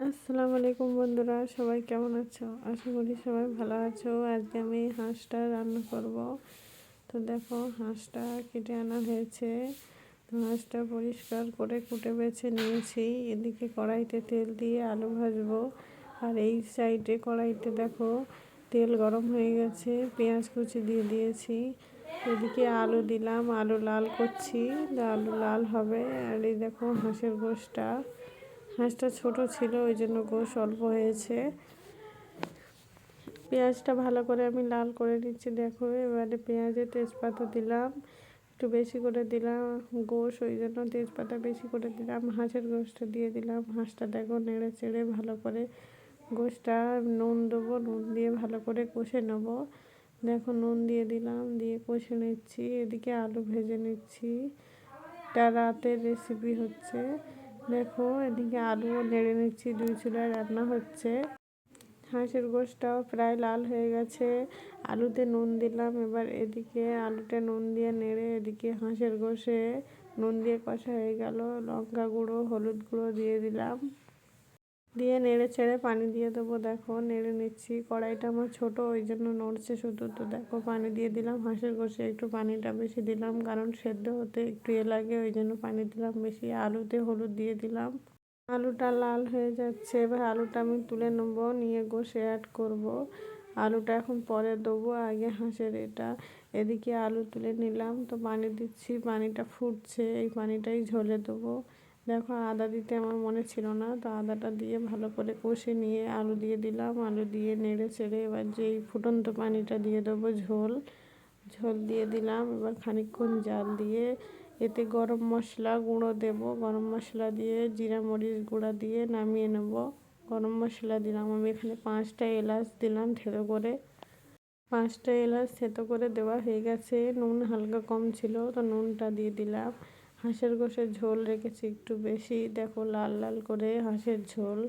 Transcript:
আসসালামু আলাইকুম বন্ধুরা, সবাই কেমন আছো? আশা করি সবাই ভালো আছো। আজকে আমি হাঁসটা রান্না করব। তো দেখো, হাঁসটা কেটে আনা হয়েছে। তো হাঁসটা পরিষ্কার করে কুটে বেছে নিয়েছি। এদিকে কড়াইতে তেল দিয়ে আলু ভাজবো। আর এই সাইডে কড়াইতে দেখো, তেল গরম হয়ে গেছে, পেঁয়াজ কুচি দিয়ে দিয়েছি। এদিকে আলু দিলাম, আলু লাল করছি। আলু লাল হবে। আর এই দেখো হাঁসের গোশটা। হাঁসটা ছোট ছিল, ওই জন্য গোশ অল্প হয়েছে। পেঁয়াজটা ভালো করে আমি লাল করে নিচ্ছি, দেখো। এবারে পেঁয়াজে তেজপাতা দিলাম, একটু বেশি করে দিলাম গোশ, ওই জন্য তেজপাতা বেশি করে দিলাম হাঁসের গোশটা দিয়ে দিলাম। হাঁসটা দেখো নেড়ে চেড়ে ভালো করে গোশটা নুন দেবো, নুন দিয়ে ভালো করে কষে নেব। দেখো নুন দিয়ে দিলাম, দিয়ে কষে নিচ্ছি, এদিকে আলু ভেজে নিচ্ছি। এটা রাতের রেসিপি হচ্ছে। দেখো, এদিকে আলুও নেড়ে নিচ্ছি, দুই চুলায় রান্না হচ্ছে। হাঁসের গোশটাও প্রায় লাল হয়ে গেছে। আলুতে নুন দিলাম, এবার এদিকে আলুটা নুন দিয়ে নেড়ে এদিকে হাঁসের গোশে নুন দিয়ে কষা হয়ে গেল। লঙ্কা গুঁড়ো, হলুদ গুঁড়ো দিয়ে দিলাম। দিয়ে নেড়ে ছেড়ে পানি দিয়ে দেবো। দেখো, নেড়ে নিচ্ছি। কড়াইটা আমার ছোটো, ওই জন্য নড়ছে শুধু। তো দেখো, পানি দিয়ে দিলাম, হাঁসের কষে একটু পানিটা বেশি দিলাম, কারণ সেদ্ধ হতে একটু এ লাগে, ওই জন্য পানি দিলাম বেশি। আলুতে হলুদ দিয়ে দিলাম। আলুটা লাল হয়ে যাচ্ছে। এবার আলুটা আমি তুলে নেব, নিয়ে গোষে অ্যাড করব। আলুটা এখন পরে দেবো, আগে হাঁসের এটা। এদিকে আলু তুলে নিলাম। তো পানি দিচ্ছি, পানিটা ফুটছে, এই পানিটাই ঝোলে দেবো। দেখো, আদা দিতে আমার মনে ছিল না। তো আদাটা দিয়ে ভালো করে কষে নিয়ে আলু দিয়ে দিলাম। আলু দিয়ে নেড়ে চেড়ে এবার যেই ফুটন্ত পানিটা দিয়ে দেবো, ঝোল ঝোল দিয়ে দিলাম। এবার খানিকক্ষণ জাল দিয়ে এতে গরম মশলা গুঁড়ো দেব। গরম মশলা দিয়ে জিরা, মরিচ গুঁড়া দিয়ে নামিয়ে নেব। গরম মশলা দিলাম। আমি এখানে পাঁচটা এলাচ দিলাম থেতো করে। পাঁচটা এলাচ থেতো করে দেওয়া হয়ে গেছে। নুন হালকা কম ছিল, তো নুনটা দিয়ে দিলাম। হাঁসের গোশের ঝোল রেখেছি একটু বেশি। দেখো লাল লাল করে হাঁসের ঝোল।